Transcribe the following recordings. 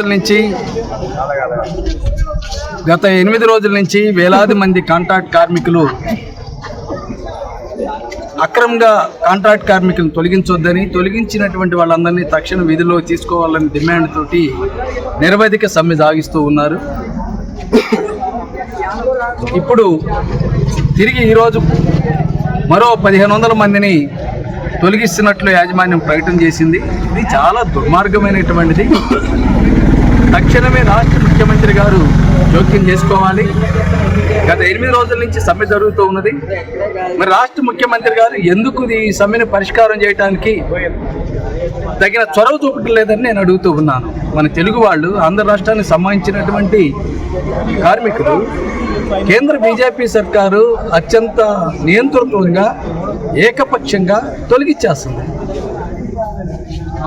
రోజుల నుంచి గత ఎనిమిది రోజుల నుంచి వేలాది మంది కాంట్రాక్ట్ కార్మికులు అక్రమంగా కాంట్రాక్ట్ కార్మికులను తొలగించొద్దని తొలగించినటువంటి వాళ్ళందరినీ తక్షణ విధిలో తీసుకోవాలని డిమాండ్ తోటి నిరవధిక సమ్మె సాగిస్తూ ఉన్నారు. ఇప్పుడు తిరిగి ఈరోజు మరో పదిహేను వందల మందిని తొలగిస్తున్నట్లు యాజమాన్యం ప్రకటన చేసింది. ఇది చాలా దుర్మార్గమైనటువంటిది. తక్షణమే రాష్ట్ర ముఖ్యమంత్రి గారు జోక్యం చేసుకోవాలి. గత ఎనిమిది రోజుల నుంచి సమ్మె జరుగుతూ ఉన్నది. మరి రాష్ట్ర ముఖ్యమంత్రి గారు ఎందుకు ఈ సమ్మెను పరిష్కారం చేయడానికి తగిన చొరవ చూపటం లేదని నేను అడుగుతూ ఉన్నాను. మన తెలుగు వాళ్ళు ఆంధ్ర రాష్ట్రానికి సంబంధించినటువంటి కార్మికులు కేంద్ర బీజేపీ సర్కారు అత్యంత నియంత్రితంగా ఏకపక్షంగా తొలగిచ్చేస్తుంది.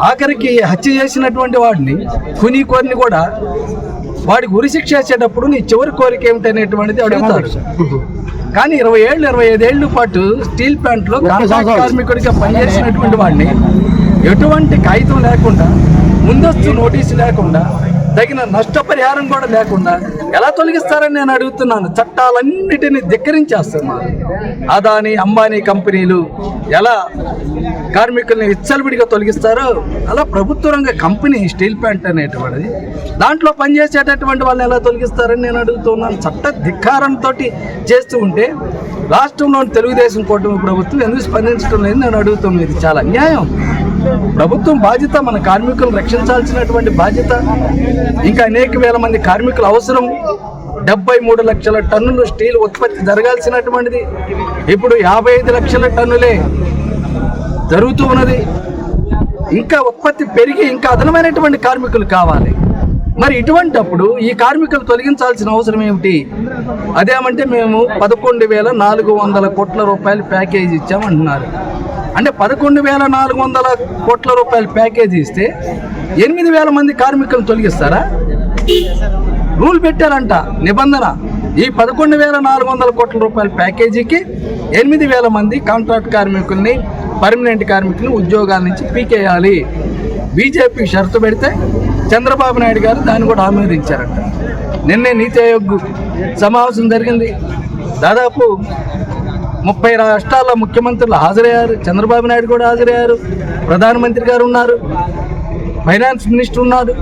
ఆఖరికి హత్య చేసినటువంటి వాడిని కుని కోరిని కూడా వాడికి ఉరిశిక్ష వేసేటప్పుడు నీ చివరి కోరిక ఏమిటనేటువంటిది అడుగుతారు. కానీ ఇరవై ఏళ్ళు ఇరవై ఐదేళ్ళ పాటు స్టీల్ ప్లాంట్లో కార్మికుడిగా పనిచేసినటువంటి వాడిని ఎటువంటి కాగితం లేకుండా ముందస్తు నోటీసు లేకుండా తగిన నష్టపరిహారం కూడా లేకుండా ఎలా తొలగిస్తారని నేను అడుగుతున్నాను? చట్టాలన్నిటిని ధిక్కరించేస్తున్నారు అదాని అంబానీ కంపెనీలు ఎలా కార్మికుల్ని విచ్చలవిడిగా తొలగిస్తారో అలా ప్రభుత్వ రంగ కంపెనీ స్టీల్ ప్లాంట్ అనేటువంటిది దాంట్లో పనిచేసేటటువంటి వాళ్ళని ఎలా తొలగిస్తారని నేను అడుగుతున్నాను. చట్ట ధిక్కారంతో చేస్తూ ఉంటే రాష్ట్రంలోని తెలుగుదేశం కూటమి ప్రభుత్వం ఎందుకు స్పందించడం లేదు నేను అడుగుతున్నాను. ఇది చాలా అన్యాయం. ప్రభుత్వం బాధ్యత మన కార్మికులను రక్షించాల్సినటువంటి బాధ్యత. ఇంకా అనేక వేల మంది కార్మికుల అవసరం. డెబ్బై మూడు లక్షల టన్నులు స్టీల్ ఉత్పత్తి జరగాల్సినటువంటిది. ఇప్పుడు యాభై ఐదు లక్షల టన్నులే జరుగుతూ ఉన్నది. ఇంకా ఉత్పత్తి పెరిగి ఇంకా అదనమైనటువంటి కార్మికులు కావాలి. మరి ఇటువంటప్పుడు ఈ కార్మికులు తొలగించాల్సిన అవసరం ఏమిటి? అదేమంటే మేము పదకొండు వేల నాలుగు వందల కోట్ల రూపాయలు ప్యాకేజీ ఇచ్చామంటున్నారు. అంటే పదకొండు వేల నాలుగు వందల కోట్ల రూపాయల ప్యాకేజీ ఇస్తే ఎనిమిది వేల మంది కార్మికులను తొలగిస్తారా? రూల్ పెట్టారంట నిబంధన. ఈ పదకొండు వేల నాలుగు వందల కోట్ల రూపాయల ప్యాకేజీకి ఎనిమిది వేల మంది కాంట్రాక్ట్ కార్మికుల్ని పర్మనెంట్ కార్మికుల్ని ఉద్యోగాల నుంచి పీకేయాలి. బీజేపీ షరతు పెడితే చంద్రబాబు నాయుడు గారు దాన్ని కూడా ఆమోదించారంట. నిన్నే నీతి ఆయోగ్ సమావేశం జరిగింది. దాదాపు ముప్పై రాష్ట్రాల ముఖ్యమంత్రులు హాజరయ్యారు. చంద్రబాబు నాయుడు కూడా హాజరయ్యారు. ప్రధానమంత్రి గారు ఉన్నారు. ఫైనాన్స్ మినిస్టర్ ఉన్నారు.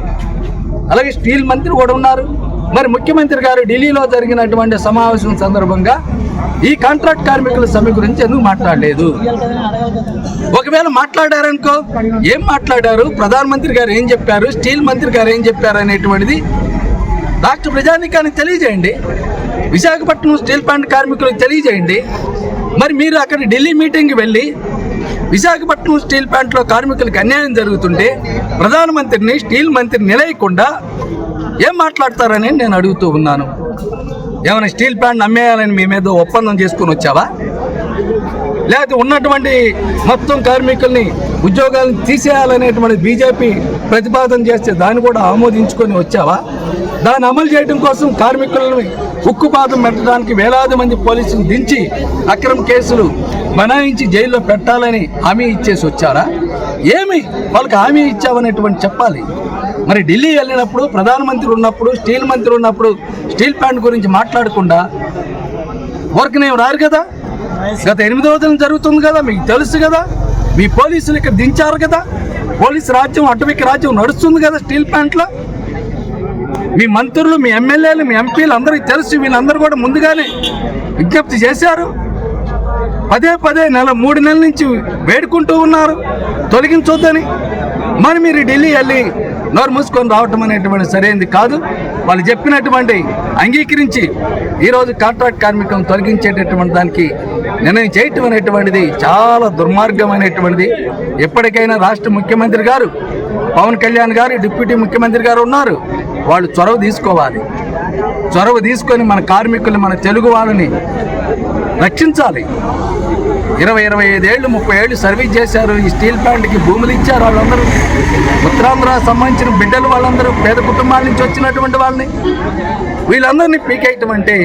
అలాగే స్టీల్ మంత్రి కూడా ఉన్నారు. మరి ముఖ్యమంత్రి గారు ఢిల్లీలో జరిగినటువంటి సమావేశం సందర్భంగా ఈ కాంట్రాక్ట్ కార్మికుల సమ్మె గురించి ఎందుకు మాట్లాడలేదు? ఒకవేళ మాట్లాడారనుకో ఏం మాట్లాడారు? ప్రధానమంత్రి గారు ఏం చెప్పారు? స్టీల్ మంత్రి గారు ఏం చెప్పారు అనేటువంటిది రాష్ట్ర ప్రజానికానికి తెలియజేయండి. విశాఖపట్నం స్టీల్ ప్లాంట్ కార్మికులకు తెలియజేయండి. మరి మీరు అక్కడ ఢిల్లీ మీటింగ్కి వెళ్ళి విశాఖపట్నం స్టీల్ ప్లాంట్లో కార్మికులకు అన్యాయం జరుగుతుంటే ప్రధానమంత్రిని స్టీల్ మంత్రిని నిలయకుండా ఏం మాట్లాడతారని నేను అడుగుతూ ఉన్నాను. ఏమైనా స్టీల్ ప్లాంట్ అమ్మేయాలని మీ మీద ఒప్పందం చేసుకుని వచ్చావా? లేకపోతే ఉన్నటువంటి మొత్తం కార్మికుల్ని ఉద్యోగాలను తీసేయాలనేటువంటి బీజేపీ ప్రతిపాదన చేస్తే దాన్ని కూడా ఆమోదించుకొని వచ్చావా? దాన్ని అమలు చేయడం కోసం కార్మికులను ఉక్కుపాతం పెట్టడానికి వేలాది మంది పోలీసులు దించి అక్రమ కేసులు బనాయించి జైల్లో పెట్టాలని హామీ ఇచ్చేసి వచ్చారా? ఏమి? వాళ్ళకి హామీ ఇచ్చావనేటువంటి చెప్పాలి. మరి ఢిల్లీ వెళ్ళినప్పుడు ప్రధానమంత్రి ఉన్నప్పుడు స్టీల్ మంత్రి ఉన్నప్పుడు స్టీల్ ప్లాంట్ గురించి మాట్లాడకుండా వర్క్ నేను రారు కదా? గత ఎనిమిది రోజులు జరుగుతుంది కదా మీకు తెలుసు కదా. మీ పోలీసులు ఇక్కడ దించారు కదా. పోలీసు రాజ్యం అటవిక రాజ్యం నడుస్తుంది కదా స్టీల్ ప్లాంట్లో. మీ మంత్రులు మీ ఎమ్మెల్యేలు మీ ఎంపీలు అందరికీ తెలుసు వీళ్ళందరూ కూడా ముందుగానే విజ్ఞప్తి చేశారు. పదే పదే నెల మూడు నెలల నుంచి వేడుకుంటూ ఉన్నారు. తొలగించొద్దని. మరి మీరు ఢిల్లీ వెళ్ళి నోరు మూసుకొని రావటం అనేటువంటి సరైనది కాదు. వాళ్ళు చెప్పినటువంటి అంగీకరించి ఈరోజు కాంట్రాక్ట్ కార్మికం తొలగించేటటువంటి దానికి నిర్ణయం చేయటం అనేటువంటిది చాలా దుర్మార్గమైనటువంటిది. ఎప్పటికైనా రాష్ట్ర ముఖ్యమంత్రి గారు పవన్ కళ్యాణ్ గారు డిప్యూటీ ముఖ్యమంత్రి గారు ఉన్నారు. వాళ్ళు చొరవ తీసుకోవాలి. చొరవ తీసుకొని మన కార్మికులు మన తెలుగు వాళ్ళని రక్షించాలి. ఇరవై ఇరవై ఐదేళ్ళు ముప్పై ఏళ్ళు సర్వీస్ చేశారు. ఈ స్టీల్ ప్లాంట్కి భూములు ఇచ్చారు వాళ్ళందరూ. ఉత్తరాంధ్ర సంబంధించిన బిడ్డలు వాళ్ళందరూ పేద కుటుంబాల నుంచి వచ్చినటువంటి వాళ్ళని. వీళ్ళందరినీ పీకేయటం అంటే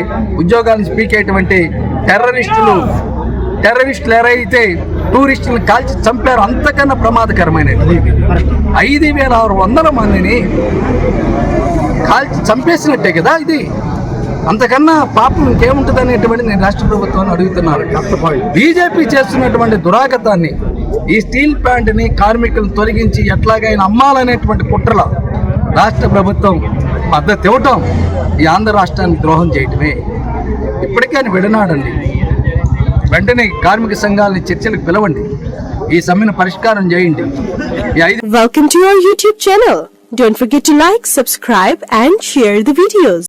ఉద్యోగాలను పీకేయటం అంటే టెర్రరిస్టులు టెర్రరిస్టులు ఎవరైతే టూరిస్టులను కాల్చి చంపారు అంతకన్నా ప్రమాదకరమైనది. ఐదు వేల ఆరు వందల మందిని కాల్చి చంపేసినట్టే కదా ఇది. అంతకన్నా పాపం ఇంకేముంటుంది అనేటువంటి నేను రాష్ట్ర ప్రభుత్వాన్ని అడుగుతున్నాను. బీజేపీ చేస్తున్నటువంటి దురాగతాన్ని ఈ స్టీల్ ప్లాంట్ని కార్మికులను తొలగించి ఎట్లాగైనా అమ్మాలనేటువంటి కుట్రలో రాష్ట్ర ప్రభుత్వం పద్ధతి ఇవ్వటం ఈ ఆంధ్ర రాష్ట్రాన్ని ద్రోహం చేయటమే. ఇప్పటికైనా విడనాడండి. వెంటనే కార్మిక సంఘాలని చర్చలకు పిలవండి ఈ సమ్మెను పరిష్కారం చేయండి ఈ ఐదు Welcome to our YouTube channel. Don't forget to like, subscribe and share the videos.